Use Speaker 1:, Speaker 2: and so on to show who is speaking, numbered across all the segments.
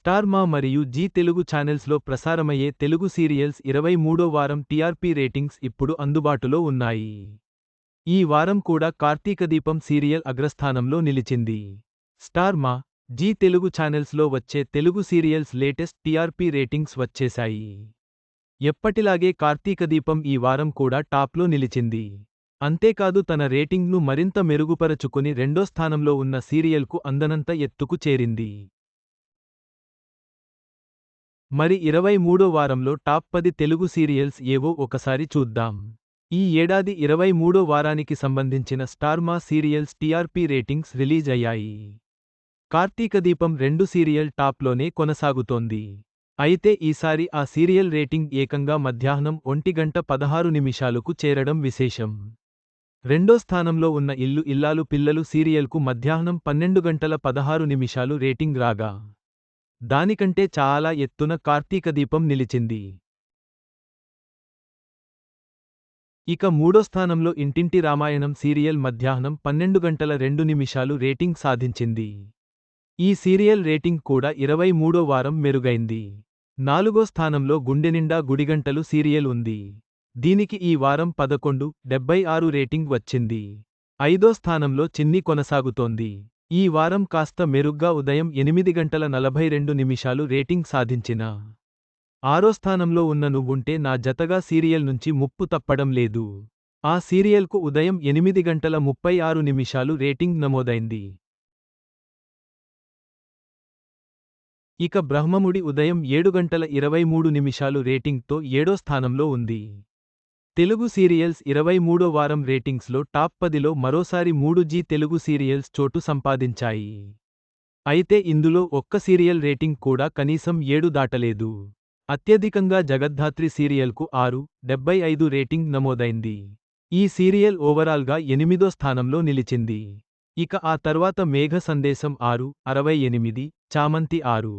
Speaker 1: Star మా మరియు G Telugu ఛానల్స్లో ప్రసారమయ్యే తెలుగు సీరియల్స్ ఇరవై మూడో వారం టీఆర్పీ రేటింగ్స్ ఇప్పుడు అందుబాటులో ఉన్నాయి. ఈ వారం కూడా కార్తీకదీపం సీరియల్ అగ్రస్థానంలో నిలిచింది. స్టార్ మా జీ తెలుగు ఛానల్స్లో వచ్చే Telugu serials latest TRP ratings వచ్చేశాయి. ఎప్పటిలాగే కార్తీకదీపం ఈ వారం కూడా టాప్లో నిలిచింది. అంతేకాదు తన రేటింగ్ను మరింత మెరుగుపరచుకుని రెండో స్థానంలో ఉన్న సీరియల్కు అందనంత ఎత్తుకు చేరింది. మరి ఇరవై మూడో వారంలో టాప్ పది తెలుగు సీరియల్స్ ఏవో ఒకసారి చూద్దాం. ఈ ఏడాది ఇరవై మూడో వారానికి సంబంధించిన Star Maa serials TRP ratings release అయ్యాయి. కార్తీక దీపం రెండు సీరియల్ టాప్లోనే కొనసాగుతోంది. అయితే ఈసారి ఆ సీరియల్ రేటింగ్ ఏకంగా మధ్యాహ్నం ఒంటి గంట పదహారు నిమిషాలకు చేరడం విశేషం. రెండో స్థానంలో ఉన్న ఇల్లు ఇల్లాలు పిల్లలు సీరియల్కు మధ్యాహ్నం పన్నెండు గంటల పదహారు నిమిషాలు రేటింగ్ రాగా దానికంటే చాలా ఎత్తున కార్తీక దీపం నిలిచింది. ఇక మూడో స్థానంలో ఇంటింటి రామాయణం సీరియల్ మధ్యాహ్నం పన్నెండు గంటల రెండు నిమిషాలు రేటింగ్ సాధించింది. ఈ సీరియల్ రేటింగ్ కూడా ఇరవై మూడో వారం మెరుగైంది. నాలుగో స్థానంలో గుండెనిండా గుడిగంటలు సీరియల్ ఉంది. దీనికి ఈ వారం పదకొండు డెబ్బై ఆరు రేటింగ్ వచ్చింది. ఐదో స్థానంలో చిన్ని కొనసాగుతోంది. ఈ వారం కాస్త మెరుగ్గా ఉదయం ఎనిమిది గంటల నలభై రెండు నిమిషాలు రేటింగ్ సాధించిన ఆరో స్థానంలో ఉన్న నువ్వుంటే నా జతగా సీరియల్ నుంచి ముప్పు తప్పడం లేదు. ఆ సీరియల్కు ఉదయం ఎనిమిది గంటల ముప్పై ఆరు నిమిషాలు రేటింగ్ నమోదైంది. ఇక బ్రహ్మముడి ఉదయం ఏడు గంటల ఇరవై మూడు నిమిషాలు రేటింగ్తో ఏడో స్థానంలో ఉంది. తెలుగు సీరియల్స్ ఇరవై మూడో వారం రేటింగ్స్లో టాప్ పదిలో మరోసారి మూడు జీ తెలుగు సీరియల్స్ చోటు సంపాదించాయి. అయితే ఇందులో ఒక్క సీరియల్ రేటింగ్ కూడా కనీసం ఏడు దాటలేదు. అత్యధికంగా జగద్ధాత్రి సీరియల్కు ఆరు డెబ్బై ఐదు రేటింగ్ నమోదైంది. ఈ సీరియల్ ఓవరాల్గా ఎనిమిదో స్థానంలో నిలిచింది. ఇక ఆ తర్వాత మేఘ సందేశం ఆరు అరవై ఎనిమిది చామంతి ఆరు.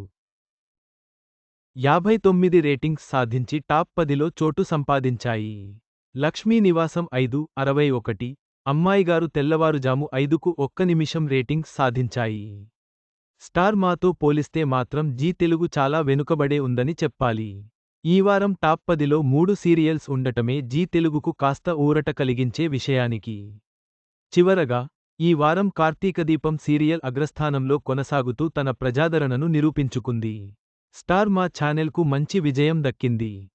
Speaker 1: యాభై తొమ్మిది రేటింగ్స్ సాధించి టాప్ పదిలో చోటు సంపాదించాయి. లక్ష్మీ నివాసం ఐదు అరవై ఒకటి అమ్మాయిగారు తెల్లవారుజాము ఐదుకు ఒక్క నిమిషం రేటింగ్స్ సాధించాయి. స్టార్ మాతో పోలిస్తే మాత్రం జీ తెలుగు చాలా వెనుకబడే ఉందని చెప్పాలి. ఈ వారం టాప్ పదిలో మూడు సీరియల్స్ ఉండటమే జీ తెలుగుకు కాస్త ఊరట కలిగించే విషయానికి. చివరగా ఈ వారం కార్తీక దీపం సీరియల్ అగ్రస్థానంలో కొనసాగుతూ తన ప్రజాదరణను నిరూపించుకుంది. స్టార్ మా ఛానెల్కు మంచి విజయం దక్కింది.